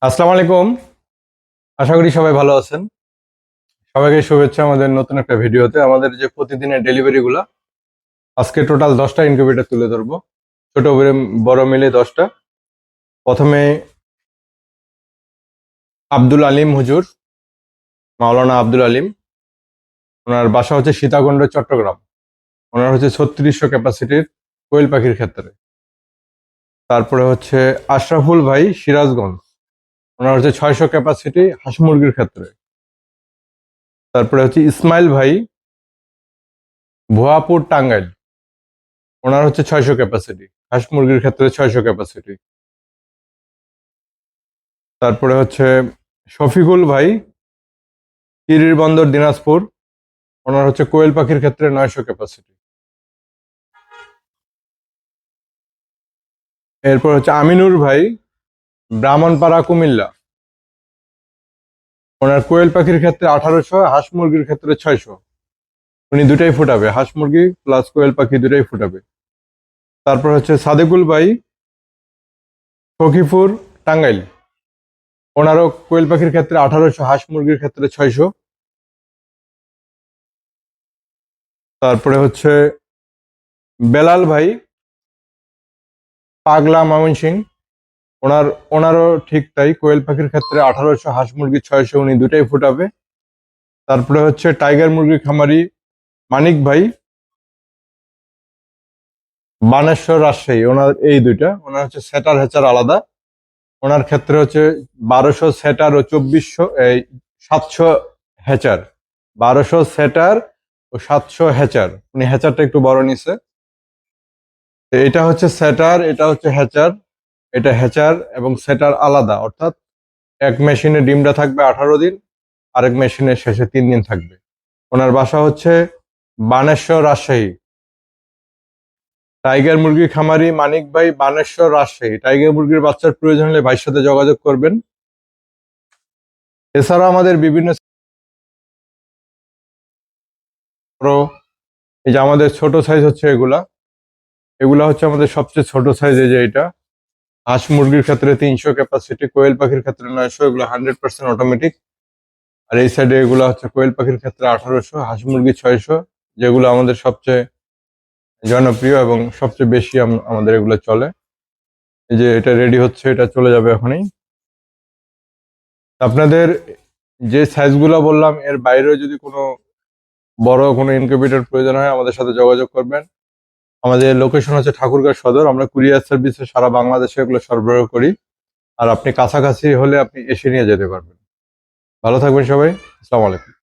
আসসালামু আলাইকুম। আশা করি সবাই ভালো আছেন। সবাইকে শুভেচ্ছা আমাদের নতুন একটা ভিডিওতে। আমাদের যে প্রতিদিনের ডেলিভারিগুলো আজকে টোটাল দশটা ইনকিউবেটর তুলে ধরবো। ছোট বড়- মিলে দশটা। প্রথমে আব্দুল আলিম হুজুর, মাওলানা আব্দুল আলিম। ওনার বাসা হচ্ছে সীতাকুণ্ড, চট্টগ্রাম। ওনার হচ্ছে ছত্রিশশো ক্যাপাসিটির কোয়েল পাখির ক্ষেত্রে। তারপরে হচ্ছে আশরাফুল ভাই সিরাজগঞ্জ। ওনার হচ্ছে ছয়শো ক্যাপাসিটি হাঁস মুরগির ক্ষেত্রে। তারপরে হচ্ছে ইসমাইল ভাই, ভুয়াপুর টাঙ্গাইল। ওনার হচ্ছে ছয়শো ক্যাপাসিটি হাঁস মুরগির ক্ষেত্রে ছয়শো ক্যাপাসিটি তারপরে হচ্ছে শফিকুল ভাই তিরির বন্দর দিনাজপুর। ওনার হচ্ছে কোয়েল পাখির ক্ষেত্রে নয়শো ক্যাপাসিটি এরপর হচ্ছে আমিনুর ভাই ব্রাহ্মণপাড়া, কুমিল্লা। ওনার কোয়েল পাখির ক্ষেত্রে আঠারোশো, হাঁস মুরগির ক্ষেত্রে ছয়শো। উনি দুটাই ফুটাবে, হাঁস মুরগি প্লাস কোয়েল পাখি দুটাই ফুটাবে। তারপর হচ্ছে সাদেকুল ভাই সখীপুর, টাঙ্গাইল। ওনারও কোয়েল পাখির ক্ষেত্রে আঠারোশো, হাঁস মুরগির ক্ষেত্রে ছয়শো। তারপরে হচ্ছে বেলাল ভাই, পাগলা ময়মনসিং ওনার, ওনারও ঠিক তাই, কোয়েল পাখির ক্ষেত্রে আঠারোশো হাঁস মুরগি, ছয়শো উনি দুটাই ফুটাবে। তারপরে হচ্ছে টাইগার মুরগি খামারি মানিক ভাই, বানেশ্বর রাজশাহী, ওনার এই দুইটা, ওনার হচ্ছে সেটার হেচার আলাদা। ওনার ক্ষেত্রে হচ্ছে বারোশো সেটার ও চব্বিশশো, এই সাতশো হেচার, বারোশো সেটার ও সাতশো হেচার। উনি হেচারটা একটু বড় নিছে। এটা হচ্ছে সেটার, এটা হচ্ছে হ্যাচার এটা হ্যাচার এবং সেটার আলাদা, অর্থাৎ এক মেশিনে ডিমটা থাকবে আঠারো দিন, আরেক মেশিনের শেষে তিন দিন থাকবে। ওনার বাসা হচ্ছে বানেশ্বর রাজশাহী। টাইগার মুরগি খামারি মানিক ভাই বানেশ্বর রাজশাহী। টাইগার মুরগির বাচ্চার প্রয়োজন হলে ভাইয়ের সাথে যোগাযোগ করবেন। এছাড়া আমাদের বিভিন্ন এই যে আমাদের ছোট সাইজ হচ্ছে এগুলা। এগুলা হচ্ছে আমাদের সবচেয়ে ছোট সাইজ এই যে এটা। হাঁস মুরগির ক্ষেত্রে তিনশো ক্যাপাসিটি কোয়েল পাখির ক্ষেত্রে নয়শো, এগুলো হান্ড্রেড পার্সেন্ট অটোমেটিক আর এই সাইডে এগুলো হচ্ছে কোয়েল পাখির ক্ষেত্রে আঠারোশো, হাঁস মুরগি ছয়শো, যেগুলো আমাদের সবচেয়ে জনপ্রিয় এবং সবচেয়ে বেশি আম- আমাদের এগুলো চলে। এই যে এটা রেডি হচ্ছে, এটা চলে যাবে এখনই। আপনাদের যে সাইজগুলো বললাম, এর বাইরেও যদি কোনো বড় কোনো ইনকিউবেটর প্রয়োজন হয়, আমাদের সাথে যোগাযোগ করবেন। আমাদের লোকেশন হচ্ছে ঠাকুরগাঁও সদর। আমরা কুরিয়ার সার্ভিসে সারা বাংলাদেশে এগুলো সরবরাহ করি। আর আপনি কাছাকাছি হলে আপনি এসে নিয়ে যেতে পারবেন। ভালো থাকবেন সবাই। আসসালামু আলাইকুম।